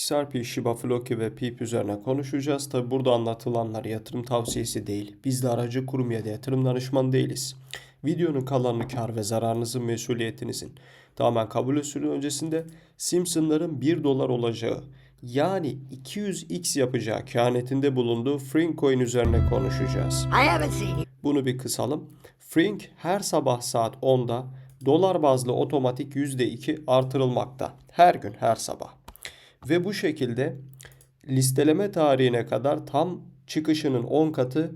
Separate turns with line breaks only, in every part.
XRP, Shiba, Floki ve PIP üzerine konuşacağız. Tabi burada anlatılanlar yatırım tavsiyesi değil. Biz de aracı kurum ya da yatırım danışman değiliz. Videonun kalanını kar ve zararınızın mesuliyetinizin tamamen kabul usulü öncesinde Simpsonların 1 dolar olacağı yani 200x yapacağı kehanetinde bulunduğu Frink coin üzerine konuşacağız. Bunu bir kısalım. Frink her sabah saat 10'da dolar bazlı otomatik %2 artırılmakta. Her gün her sabah. Ve bu şekilde listeleme tarihine kadar tam çıkışının 10 katı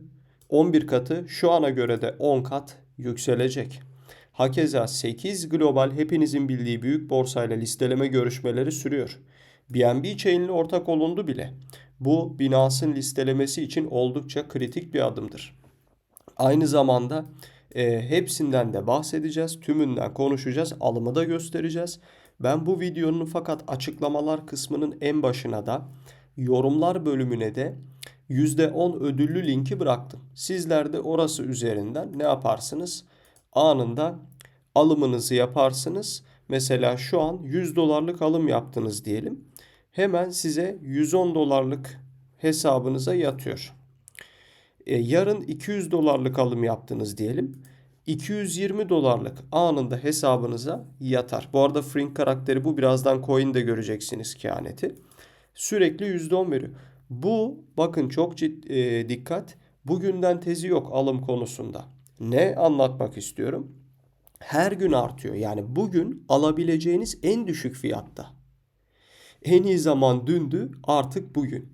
11 katı şu ana göre de 10 kat yükselecek. Hakeza 8 global hepinizin bildiği büyük borsayla listeleme görüşmeleri sürüyor. BNB Chain'le ortak olundu bile. Bu Binance'ın listelemesi için oldukça kritik bir adımdır. Aynı zamanda e, hepsinden de bahsedeceğiz. Tümünden konuşacağız. Alımı da göstereceğiz. Ben bu videonun fakat açıklamalar kısmının en başına da yorumlar bölümüne de %10 ödüllü linki bıraktım. Sizler de orası üzerinden ne yaparsınız? Anında alımınızı yaparsınız. Mesela şu an 100 dolarlık alım yaptınız diyelim. Hemen size 110 dolarlık hesabınıza yatıyor. E, yarın 200 dolarlık alım yaptınız diyelim. 220 dolarlık anında hesabınıza yatar. Bu arada Frink karakteri bu. Birazdan coin de göreceksiniz kehaneti. Sürekli %10 veriyor. Bu bakın çok ciddi e, dikkat. Bugünden tezi yok alım konusunda. Ne anlatmak istiyorum? Her gün artıyor. Yani bugün alabileceğiniz en düşük fiyatta. En iyi zaman dündü artık bugün.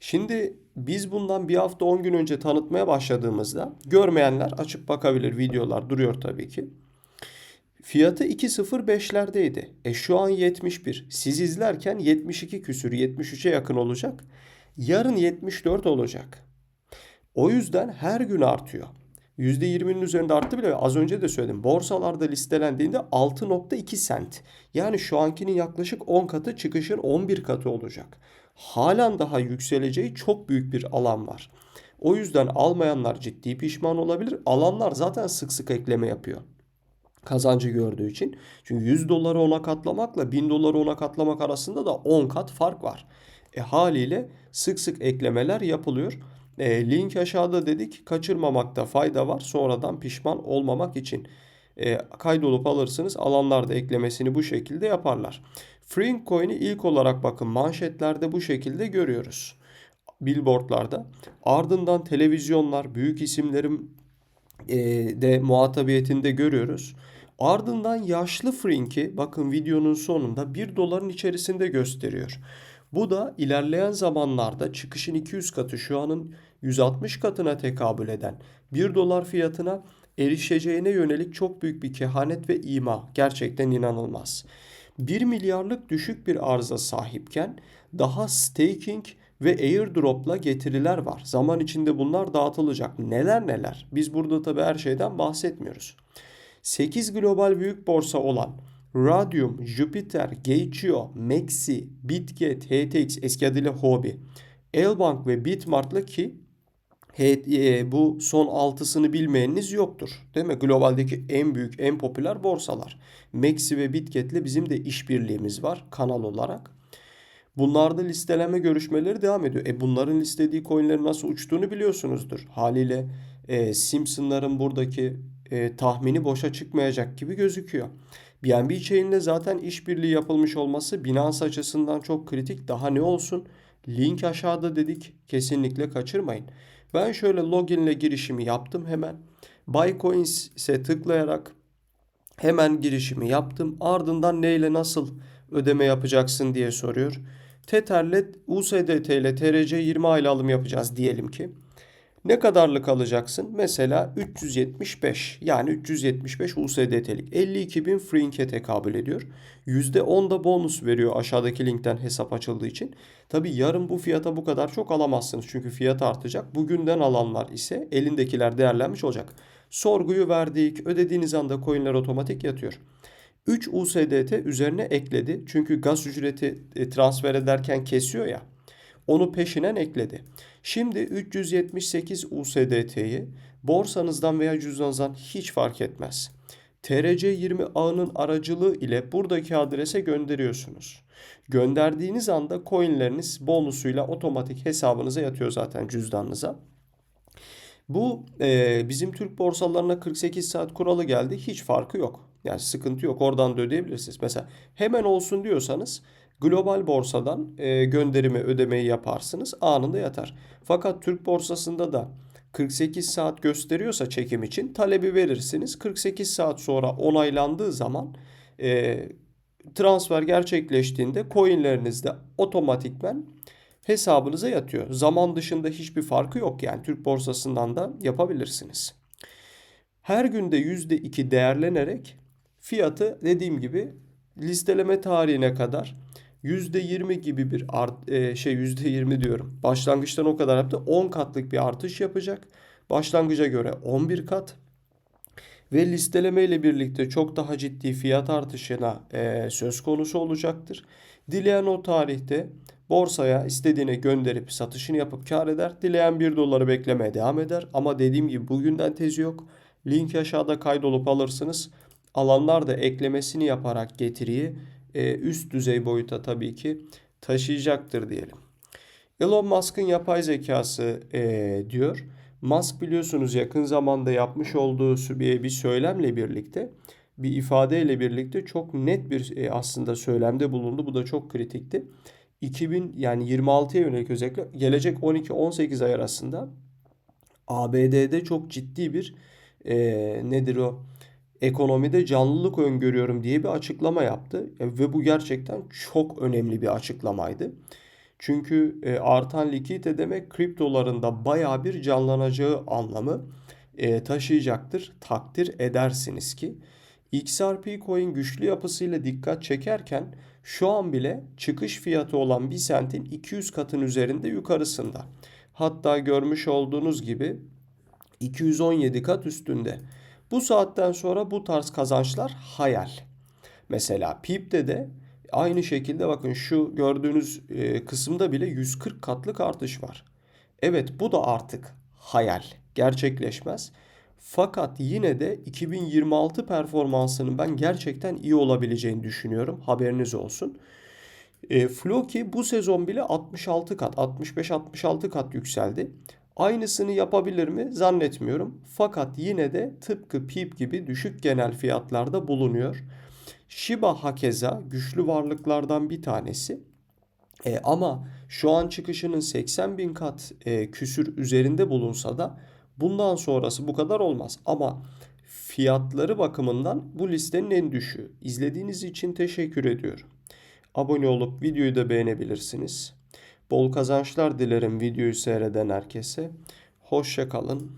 Şimdi biz bundan bir hafta 10 gün önce tanıtmaya başladığımızda görmeyenler açıp bakabilir. Videolar duruyor tabii ki. Fiyatı 2.05'lerdeydi. E şu an 71. Siz izlerken 72 küsür 73'e yakın olacak. Yarın 74 olacak. O yüzden her gün artıyor. %20'nin üzerinde arttı bile az önce de söyledim. Borsalarda listelendiğinde 6.2 sent. Yani şu ankinin yaklaşık 10 katı çıkışın 11 katı olacak. Halen daha yükseleceği çok büyük bir alan var. O yüzden almayanlar ciddi pişman olabilir. Alanlar zaten sık sık ekleme yapıyor. Kazancı gördüğü için. Çünkü 100 doları ona katlamakla 1000 doları ona katlamak arasında da 10 kat fark var. E haliyle sık sık eklemeler yapılıyor. E, link aşağıda dedik kaçırmamakta fayda var sonradan pişman olmamak için. E, kaydolup alırsınız alanlar da eklemesini bu şekilde yaparlar. Frink Coin'i ilk olarak bakın manşetlerde bu şekilde görüyoruz. Billboardlarda. Ardından televizyonlar, büyük isimlerin e, de muhatabiyetinde görüyoruz. Ardından yaşlı Frink'i bakın videonun sonunda 1 doların içerisinde gösteriyor. Bu da ilerleyen zamanlarda çıkışın 200 katı şu anın 160 katına tekabül eden 1 dolar fiyatına erişeceğine yönelik çok büyük bir kehanet ve ima. Gerçekten inanılmaz. 1 milyarlık düşük bir arıza sahipken daha staking ve airdrop'la getiriler var. Zaman içinde bunlar dağıtılacak. Neler neler. Biz burada tabii her şeyden bahsetmiyoruz. 8 global büyük borsa olan Radium, Jupiter, Gate.io, Maxi, Bitget, HTX eski adıyla Huobi, Elbank ve Bitmart'la ki bu son altısını bilmeyeniniz yoktur. Değil mi? Globaldeki en büyük, en popüler borsalar. Maxi ve Bitget'le bizim de işbirliğimiz var kanal olarak. Bunlarda listeleme görüşmeleri devam ediyor. E bunların listediği coinlerin nasıl uçtuğunu biliyorsunuzdur. Haliyle e, Simpson'ların buradaki e, tahmini boşa çıkmayacak gibi gözüküyor. BNB Chain'le zaten işbirliği yapılmış olması Binance açısından çok kritik. Daha ne olsun? Link aşağıda dedik. Kesinlikle kaçırmayın. Ben şöyle login ile girişimi yaptım hemen. Buy Coins ise tıklayarak hemen girişimi yaptım. Ardından neyle nasıl ödeme yapacaksın diye soruyor. Tether'le USDT ile TRC 20 aylık alım yapacağız diyelim ki. Ne kadarlık alacaksın? Mesela 375 yani 375 USDT'lik 52 bin Frink'e tekabül ediyor. %10 da bonus veriyor aşağıdaki linkten hesap açıldığı için. Tabi yarın bu fiyata bu kadar çok alamazsınız çünkü fiyat artacak. Bugünden alanlar ise elindekiler değerlenmiş olacak. Sorguyu verdik ödediğiniz anda coinler otomatik yatıyor. 3 USDT üzerine ekledi. Çünkü gaz ücreti e, transfer ederken kesiyor ya. Onu peşinen ekledi. Şimdi 378 USDT'yi borsanızdan veya cüzdanınızdan hiç fark etmez. TRC20 ağının aracılığı ile buradaki adrese gönderiyorsunuz. Gönderdiğiniz anda coinleriniz bonusuyla otomatik hesabınıza yatıyor zaten cüzdanınıza. Bu e, bizim Türk borsalarına 48 saat kuralı geldi. Hiç farkı yok. Yani sıkıntı yok. Oradan da ödeyebilirsiniz. Mesela hemen olsun diyorsanız global borsadan e, gönderimi ödemeyi yaparsınız. Anında yatar. Fakat Türk borsasında da 48 saat gösteriyorsa çekim için talebi verirsiniz. 48 saat sonra onaylandığı zaman e, transfer gerçekleştiğinde coinlerinizde otomatikmen hesabınıza yatıyor. Zaman dışında hiçbir farkı yok yani Türk borsasından da yapabilirsiniz. Her günde %2 değerlenerek fiyatı dediğim gibi listeleme tarihine kadar %20 gibi bir art, e, şey %20 diyorum. Başlangıçtan o kadar yaptı. 10 katlık bir artış yapacak. Başlangıca göre 11 kat. Ve listeleme ile birlikte çok daha ciddi fiyat artışına e, söz konusu olacaktır. Dileyen o tarihte borsaya istediğine gönderip satışını yapıp kar eder. Dileyen 1 doları beklemeye devam eder. Ama dediğim gibi bugünden tezi yok. Link aşağıda kaydolup alırsınız. Alanlar da eklemesini yaparak getiriyi e, üst düzey boyuta tabii ki taşıyacaktır diyelim. Elon Musk'ın yapay zekası e, diyor. Musk biliyorsunuz yakın zamanda yapmış olduğu bir, söylemle birlikte bir ifadeyle birlikte çok net bir e, aslında söylemde bulundu. Bu da çok kritikti. 2000 yani 26'ya yönelik özellikle gelecek 12-18 ay arasında ABD'de çok ciddi bir e, nedir o ekonomide canlılık öngörüyorum diye bir açıklama yaptı. E, ve bu gerçekten çok önemli bir açıklamaydı. Çünkü e, artan likidite demek kriptolarında baya bir canlanacağı anlamı e, taşıyacaktır. Takdir edersiniz ki. XRP coin güçlü yapısıyla dikkat çekerken şu an bile çıkış fiyatı olan bir sentin 200 katın üzerinde yukarısında. Hatta görmüş olduğunuz gibi 217 kat üstünde. Bu saatten sonra bu tarz kazançlar hayal. Mesela PIP'te de aynı şekilde bakın şu gördüğünüz e, kısımda bile 140 katlık artış var. Evet bu da artık hayal. Gerçekleşmez. Fakat yine de 2026 performansının ben gerçekten iyi olabileceğini düşünüyorum. Haberiniz olsun. E, Floki bu sezon bile 66 kat, 65-66 kat yükseldi. Aynısını yapabilir mi? Zannetmiyorum. Fakat yine de tıpkı PIP gibi düşük genel fiyatlarda bulunuyor. Shiba hakeza güçlü varlıklardan bir tanesi. E, ama şu an çıkışının 80 bin kat e, küsür üzerinde bulunsa da bundan sonrası bu kadar olmaz. Ama fiyatları bakımından bu listenin en düşüğü. İzlediğiniz için teşekkür ediyorum. Abone olup videoyu da beğenebilirsiniz. Bol kazançlar dilerim videoyu seyreden herkese. Hoşça kalın.